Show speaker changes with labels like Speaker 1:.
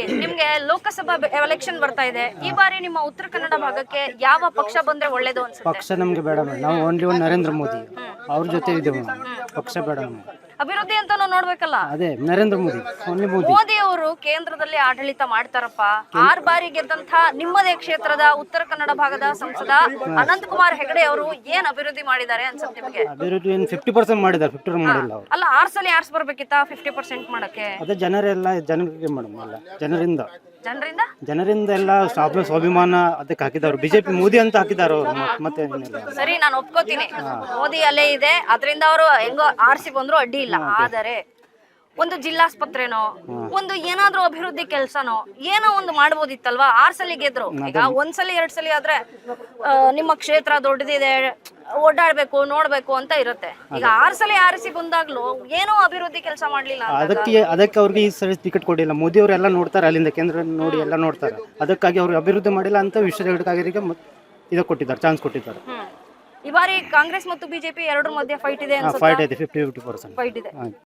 Speaker 1: ಹೇಳಿ ನಿಮ್ಗೆ ಲೋಕಸಭಾ ಎಲೆಕ್ಷನ್ ಬರ್ತಾ ಇದೆ. ಈ ಬಾರಿ ನಿಮ್ಮ ಉತ್ತರ ಕನ್ನಡ ಭಾಗಕ್ಕೆ ಯಾವ ಪಕ್ಷ ಬಂದ್ರೆ ಒಳ್ಳೇದು ಅನ್ಸುತ್ತೆ?
Speaker 2: ಪಕ್ಷ ನಮಗೆ ಬೇಡ ಮೇಡಮ್. ನಾವು ಓನ್ಲಿ ಒನ್ ನರೇಂದ್ರ ಮೋದಿ. ಅವ್ರ ಜೊತೆ ಇದ್ದೇವೆ ನಾವು ಪಕ್ಷ ಬೇಡ ನಮ್ಗೆ.
Speaker 1: ಅಭಿವೃದ್ಧಿ ಅಂತ ನೋಡ್ಬೇಕಲ್ಲ?
Speaker 2: ಅದೇ ನರೇಂದ್ರ ಮೋದಿ. ಓನ್ಲಿ ಮೋದಿ.
Speaker 1: ಮೋದಿ ಅವರು ಕೇಂದ್ರದಲ್ಲಿ ಆಡಳಿತ ಮಾಡ್ತಾರಪ್ಪ. ಆರ್ ಬಾರಿ ಗೆದ್ದಂತ ನಿಮ್ಮದೇ ಕ್ಷೇತ್ರದ ಉತ್ತರ ಕನ್ನಡ ಭಾಗದ ಸಂಸದ ಅನಂತ್ ಕುಮಾರ್ ಹೆಗಡೆ ಅವರು ಏನ್ ಅಭಿವೃದ್ಧಿ ಮಾಡಿದ್ದಾರೆ ಅನ್ಸುತ್ತೆ ನಿಮಗೆ?
Speaker 2: ಅಭಿವೃದ್ಧಿ ಏನು ಫಿಫ್ಟಿ ಪರ್ಸೆಂಟ್ ಮಾಡಿದ್ದಾರೆ ಫಿಫ್ಟಿ ಮಾಡಿಲ್ಲ ಅವರು.
Speaker 1: ಅಲ್ಲ ಆರ್ ಸಲ ಆರ್ಸ್ ಬರ್ಬೇಕಿತ್ತ ಫಿಫ್ಟಿ ಪರ್ಸೆಂಟ್ ಮಾಡಕ್ಕೆ?
Speaker 2: ಅದೇ ಜನರೆಲ್ಲ ಜನರಿಗೆ ಮೇಡಮ್ ಅಲ್ಲ ಜನರಿಂದ.
Speaker 1: ಜನರಿಂದ?
Speaker 2: ಜನರಿಂದ ಎಲ್ಲ ಸ್ವಾಭಿ ಸ್ವಾಭಿಮಾನ ಅದಕ್ಕೆ ಹಾಕಿದವರು. ಬಿಜೆಪಿ ಮೋದಿ ಅಂತ ಹಾಕಿದಾರ ಅವರು ಮತ್ತೆ
Speaker 1: ಸರಿ ನಾನು ಒಪ್ಕೋತೀನಿ. ಮೋದಿ ಅಲ್ಲೇ ಇದೆ ಅದರಿಂದ ಅವರು ಹೆಂಗೋ ಆರ್ಸಿ ಬಂದ್ರು ಅಡ್ಡಿ ಇಲ್ಲ. ಆದರೆ ಒಂದು ಜಿಲ್ಲಾಸ್ಪತ್ರೆನೋ ಒಂದು ಏನಾದ್ರೂ ಅಭಿವೃದ್ಧಿ ಕೆಲಸನೋ ಏನೋ ಒಂದು ಮಾಡ್ಬೋದಿತ್ತಲ್ವಾ? ಆರ್ ಸಲ ಗೆದ್ರು. ಈಗ ಒಂದ್ಸಲ ಎರಡ್ ಸಲ ಆದ್ರೆ ನಿಮ್ಮ ಕ್ಷೇತ್ರ ದೊಡ್ಡದಿದೆ ಓಡಾಡ್ಬೇಕು ನೋಡ್ಬೇಕು ಅಂತ ಇರುತ್ತೆ. ಈಗ ಆರ್ ಸಲ ಆರಿಸಿ ಬಂದಾಗ್ಲೂ ಏನೋ ಅಭಿವೃದ್ಧಿ ಕೆಲಸ ಮಾಡ್ಲಿಲ್ಲ
Speaker 2: ಅದಕ್ಕೆ ಅದಕ್ಕೆ ಅವ್ರಿಗೆ ಈ ಸರಿ ಟಿಕೆಟ್ ಕೊಡಿಲ್ಲ ಮೋದಿ ಅವರು ಎಲ್ಲ ನೋಡ್ತಾರೆ ಅಲ್ಲಿಂದ ಕೇಂದ್ರ ನೋಡಿ ಎಲ್ಲ ನೋಡ್ತಾರೆ. ಅದಕ್ಕಾಗಿ ಅವ್ರು ಅಭಿವೃದ್ಧಿ ಮಾಡಿಲ್ಲ ಅಂತ ವಿಶ್ವ ಜಗತ್ತಿಗೆ ಇದು ಕೊಟ್ಟಿದ್ದಾರೆ ಚಾನ್ಸ್ ಕೊಟ್ಟಿದ್ದಾರೆ.
Speaker 1: ಈ ಬಾರಿ ಕಾಂಗ್ರೆಸ್ ಮತ್ತು ಬಿಜೆಪಿ ಎರಡರ ಮಧ್ಯೆ ಫೈಟ್ ಇದೆ
Speaker 2: ಫೈಟ್ ಇದೆ ಫಿಫ್ಟಿ ಫಿಫ್ಟಿ ಪರ್ಸೆಂಟ್
Speaker 1: ಫೈಟ್ ಇದೆ.